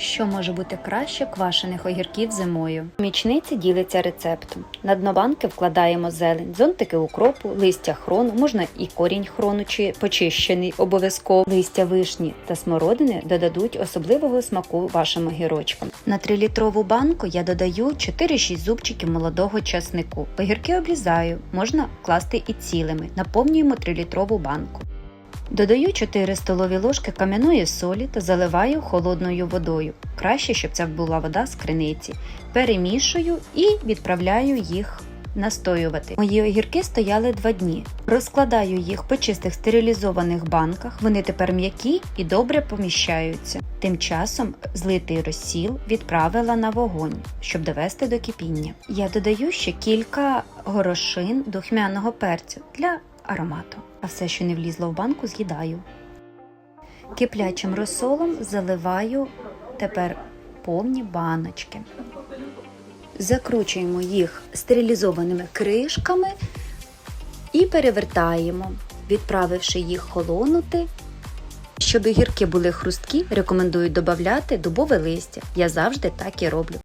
Що може бути краще квашених огірків зимою? Мічниці діляться рецептом. На дно банки вкладаємо зелень, зонтики укропу, листя хрону, можна і корінь хрону чи почищений обов'язково. Листя вишні та смородини додадуть особливого смаку вашим огірочкам. На 3-літрову банку я додаю 4-6 зубчиків молодого часнику. Огірки обрізаю, можна класти і цілими. Наповнюємо 3-літрову банку. Додаю 4 столові ложки кам'яної солі та заливаю холодною водою. Краще, щоб це була вода з криниці. Перемішую і відправляю їх настоювати. Мої огірки стояли 2 дні. Розкладаю їх по чистих стерилізованих банках. Вони тепер м'які і добре поміщаються. Тим часом злитий розсіл відправила на вогонь, щоб довести до кипіння. Я додаю ще кілька горошин духмяного перцю для аромату. А все, що не влізло в банку, з'їдаю. Киплячим розсолом заливаю тепер повні баночки. Закручуємо їх стерилізованими кришками і перевертаємо, відправивши їх холонути. Щоб гірки були хрусткі, рекомендую додати дубове листя. Я завжди так і роблю.